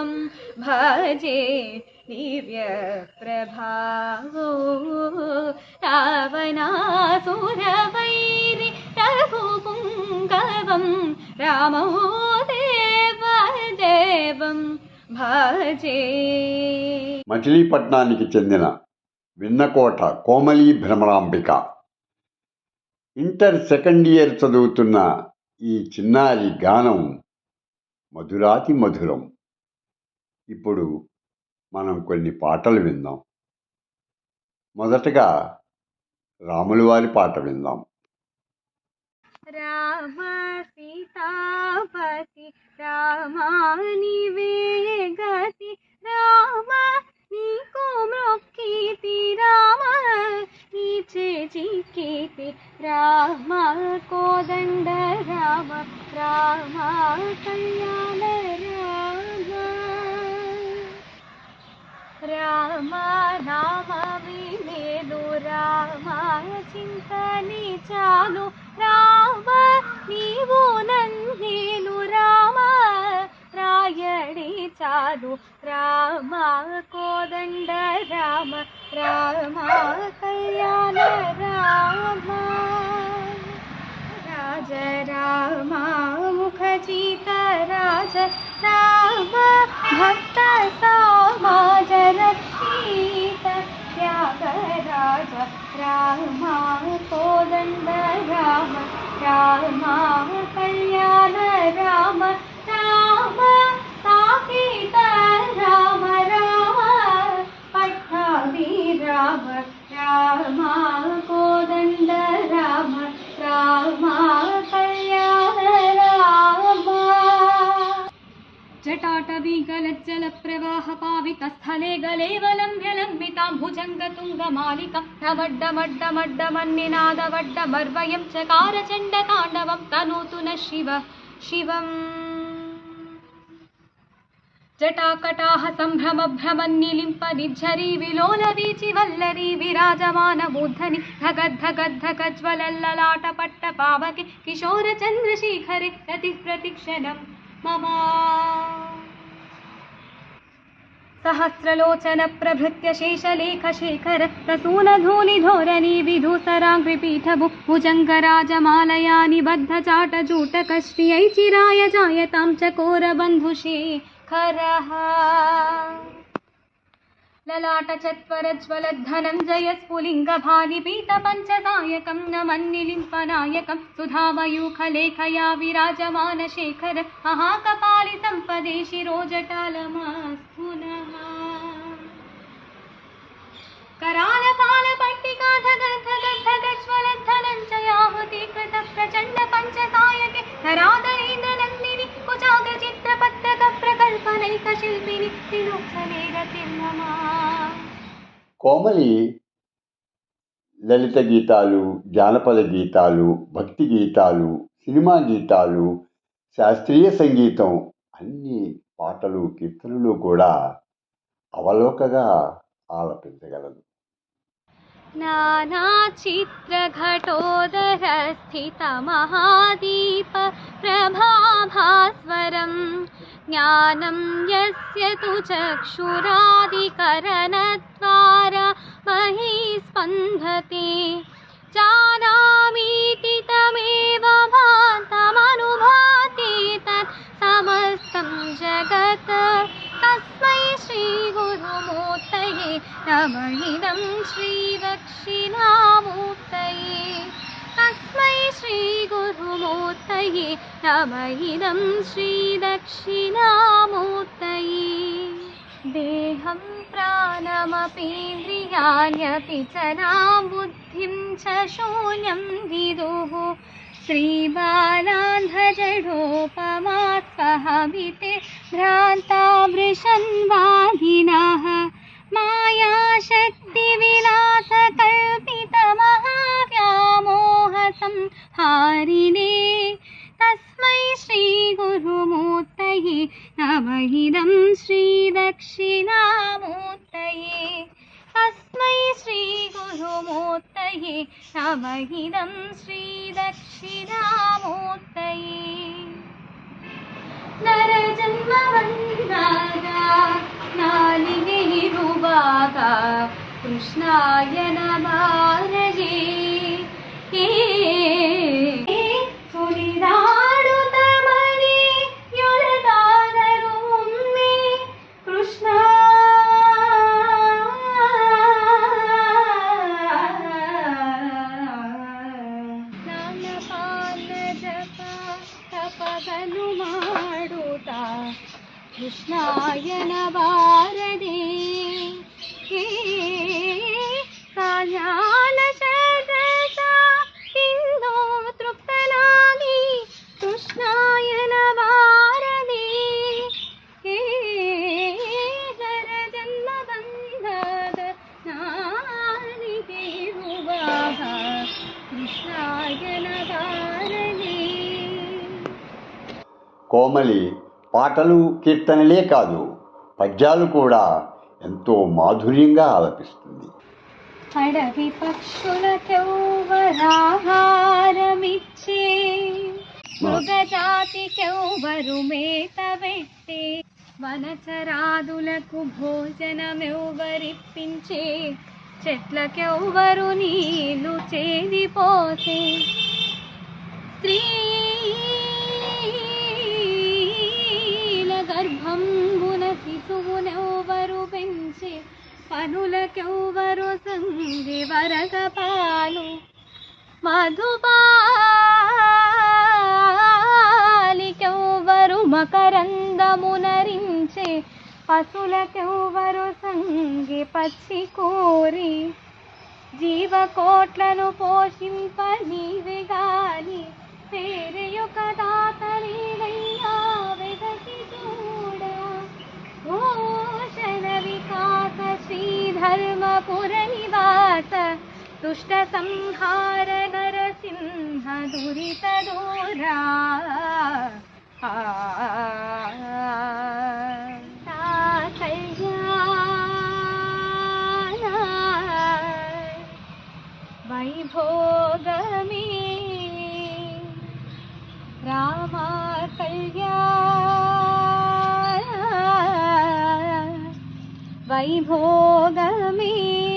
देवं भजे दिव्यप्रभावो रावणासुरवैरि रघुपुङ्गवं रामो देवदेवं भजे మచిలీపట్నానికి చెందిన Vinnakota Komali Bhramarambika inter second year చదువుతున్న ఈ చిన్నారి గానం మధురాతి మధురం ఇప్పుడు మనం కొన్ని పాటలు విందాం. మొదటగా రాముల వారి పాట విందాం. రామ సీతాపతి రామాని వేగతి రామ నీకు మొక్కితి రామ నీచే చిక్కితి రామ కోదండ రామ రామ కళ్యాణ రామ రామ రామ వినేను రామ చింతని చాలు. రామ నీవు నన్నేలు రామ రాయడి చాలు. రామ కోదండ రామ రామ కళ్యాణ రామ. రాజ రామ ముఖజిత రాజ राम भक्त सा जनसीत त्यागराज रामा कोदण्ड राम रामा कल्याण राम राम साकीता राम राम पठावी राम रामा कोदण्ड राम रामा जटाटवीगलज्जलप्रवाहपावितस्थले गलेवलम्ब्यलम्बितां भुजङ्गतुङ्गमालिकं प्रवड्डमड्डमड्डमन्निनादवड्डमर्वयं चकारचण्डताण्डवं तनोतु नः शिव। शिवम्। जटाकटाः सम्भ्रमभ्रमन्निलिम्प निर्झरी विलोलवीचि वल्लरी विराजमानमूर्धनि धगद्धगद्धगज्वलल्ललाटपट्टपावके किशोरचन्द्रशेखरे रतिः प्रतिक्षणं मम सहस्रलोचनप्रभृत्यशेषलेखशेखर प्रसूनधूनिधोरी विधुसरां विपीठ भुक् चिराय जायतां च कोरबन्धुशेखरः। ललाटचत्वरज्वलद्धनञ्जयस्फुलिङ्गभानिपीतपञ्चदायकं न मन्निलिम्पनायकं सुधामयूखलेखया विराजमानशेखर महाकपालिसम्पदे शिरोजटालमास्फुनः। करालपाल కోమలి లలిత గీతాలు జానపద గీతాలు భక్తి గీతాలు సినిమా గీతాలు శాస్త్రీయ సంగీతం అన్ని పాటలు కీర్తనలు కూడా అవలోకగా ఆలపించగలదు नानाचित्रघटोदरस्थितमहादीप प्रभाभास्वरं ज्ञानं यस्य तु चक्षुरादिकरणद्वारा मही जानामीति तमेव भान्तमनुभाति तत् समस्तं जगत्। तस्मै श्रीगुरुमूर्तये नम इदं श्रीदक्षिणामूर्तये। तस्मै श्रीगुरुमूर्तये नम इदं श्रीदक्षिणामूर्तये देहं प्राणमपीन्द्रियाण्यपि च नां बुद्धिं च शून्यं विदुः। श्रीबालान्धजडोपमात्वहमिते भ्रान्ता वृषन्वादिनः दक्षिणामूर्तये अस्मै श्रीगुरुमूर्तये न इदं श्रीदक्षिणामूर्तये नरजन्मवृबाका कृष्णायणे कृष्णाय नवारदे हे काजालशदशा इन्दो तृप्तनागी कृष्णाय नवारदे हे नरजन्मबन्धाद नारिके भुवाः कृष्णाय नवारदे कोमली పాటలు కీర్తనలే కాదు పద్యాలు కూడా ఎంతో మాధుర్యంగా ఆలపిస్తుంది. అడవి పక్షులకెవ్వరాహారమిచ్చే మృగజాతికెవ్వరు మేత పెట్టే వనచరాదులకు భోజనమెవ్వరిప్పించే చెట్లకెవ్వరు నీళ్ళు చేదిపోసే పనులకెవ్వరు సంగి వరగ పాలు మధుపాలికెవ్వరు మకరందమునరించే పశులకెవ్వరు సంగి పచ్చి కోరి. జీవకోట్లను పోషింప నీవి గాని వేరే యొక్క दुष्टसंहार नरसिंह दुरितदूरा वैभोगमी रामा कल्याण वैभोगमी